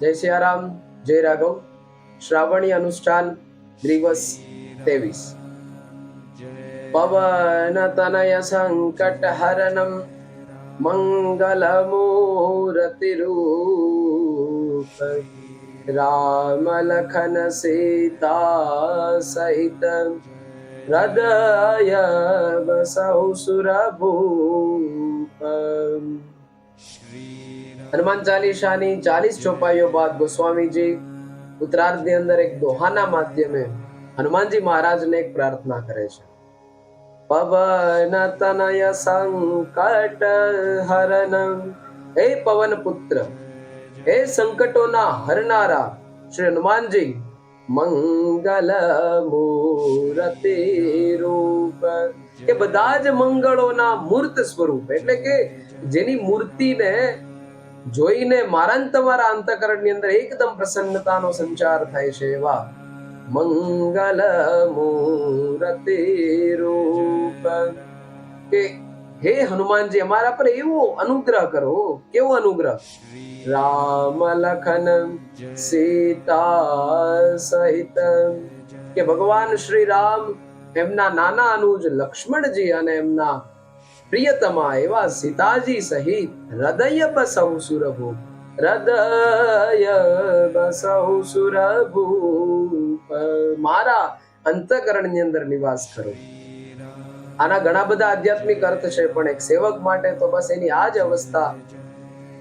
જય સિયારામ જય રાઘવ. શ્રાવણી અનુષ્ઠાન દિવસ ત્રેવીસ. પવન તનય સંકટ હરણમ મંગલ મૂર્તિ રૂપ. રામ લખન સીતા सहित हृदय હનુમાન ચાલીસાની ચાલીસ ચોપાઈઓ બાદ ગોસ્વામીજી ઉત્તરાર્ધની અંદર એક દોહાના માધ્યમે હનુમાનજી મહારાજને એક પ્રાર્થના કરે છે પવન તનય સંકટ હરન હે પવન પુત્ર હે સંકટોના હરનારા શ્રી હનુમાનજી, મંગલ મૂર્તિ રૂપ. એ બધા જ મંગળોના મૂર્ત સ્વરૂપ. એટલે કે જેની મૂર્તિને જોઈને મારા તમારા અંતકરણની અંદર એકદમ પ્રસન્નતાનો સંચાર થાય છે એવા મંગલ મૂર્તિ રૂપ. કે હે હનુમાનજી, અમારા પર એવો અનુગ્રહ કરો, કેવો અનુગ્રહ? રામ લખન, સીતા સહિત. કે ભગવાન શ્રી રામ એમના નાના અનુજ લક્ષ્મણજી અને એમના પ્રિયતમા એવા સીતાજી સહિત હૃદય બસૌ સુરભુ. હૃદય બસૌ સુરભુ. મારા અંતકરણની અંદર નિવાસ કરો. આના ઘણા બધા આધ્યાત્મિક અર્થ છે, પણ એક સેવક માટે તો બસ એની આ જ અવસ્થા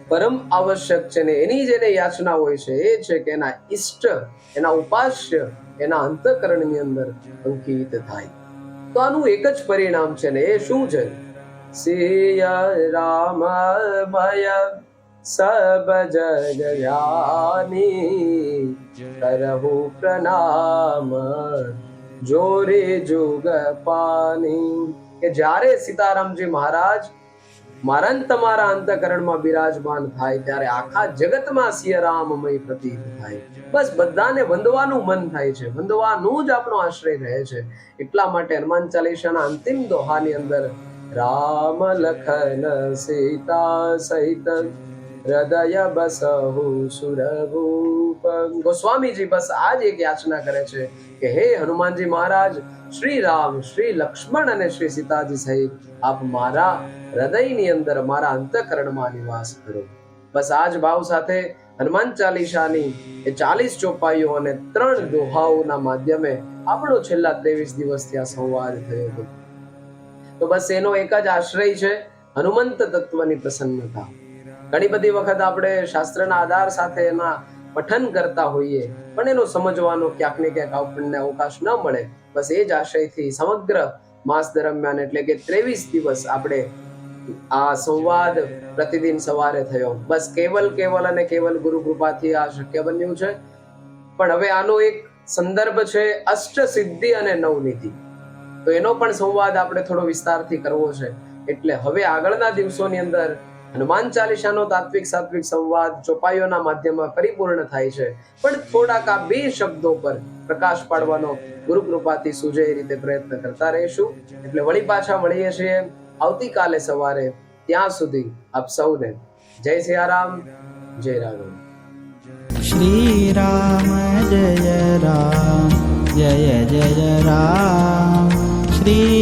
પરમ આવશ્યક છે ને એની જેને યાચના હોય છે, એ છે કે એના ઈષ્ટ, એના ઉપાસ્ય, એના અંતકરણની અંદર અંકિત થાય. તો આનું એક જ પરિણામ છે ને એ શું છે? સિય રામ ભય સબ જગ જાની કરહુ પ્રણામ. જોરે જોગ પાની. કે જ્યારે સીતારામજી મહારાજ મારા તમારા અંતકરણમાં બિરાજમાન થાય, ત્યારે આખા જગતમાં સિય રામમય પ્રતીત થાય. બસ બધાને વંદવાનું મન થાય છે. વંદવાનું જ આપણો આશ્રય રહે છે. એટલા માટે હનુમાન ચાલીસાના અંતિમ દોહાની અંદર રામ લખન સીતા સહિત હૃદય બસહુ સુરભૂપ. ગોસ્વામીજી બસ આજ એક યાચના કરે છે કે હે હનુમાનજી મહારાજ શ્રી રામ શ્રી લક્ષ્મણ અને શ્રી સીતાજી સહિત આપ મારા હૃદયની અંદર મારા અંતકરણમાં નિવાસ કરો. બસ આજ ભાવ સાથે હનુમાન ચાલીસાની એ ચાલીસ ચોપાઈઓ અને ત્રણ દોહાઓના માધ્યમે આપણો છેલ્લા ત્રેવીસ દિવસથી આ સંવાદ થયો હતો. તો બસ એનો એક જ આશ્રય છે હનુમંત તત્વની પ્રસન્નતા. ઘણી બધી વખત આપણે શાસ્ત્રના આધાર સાથે એના પઠન કરતા હોઈએ, પણ એનો સમજવાનો ક્યાંક ને ક્યાંક આપણને અવકાશ ન મળે. બસ એ જ આશયથી સમગ્ર માસ દરમિયાન એટલે કે ત્રેવીસ દિવસ આપણે આ સંવાદ પ્રતિદિન સવારે થયો. બસ કેવલ કેવલ અને કેવલ ગુરુ કૃપાથી આ શક્ય બન્યું છે. પણ હવે આનો એક સંદર્ભ છે અષ્ટ સિદ્ધિ અને નવનીતિ તો એનો પણ સંવાદ આપણે થોડો વિસ્તારથી કરવો છે. એટલે હવે આગળના દિવસોની અંદર હનુમાન ચાલીસાનો તાત્વિક સાત્વિક સંવાદ ચોપાઈઓના માધ્યમમાં પરિપૂર્ણ થાય છે. પણ થોડાક આ બે શબ્દો પર પ્રકાશ પાડવાનો ગુરુ કૃપાથી સૂજે એ રીતે પ્રયત્ન કરતા રહીશું. એટલે વળી પાછા મળીએ છીએ આવતીકાલે સવારે. ત્યાં સુધી આપ સૌને જય સિયારામ, જય રામ શ્રી રામ જય રામ જય જય રામ. શ્રી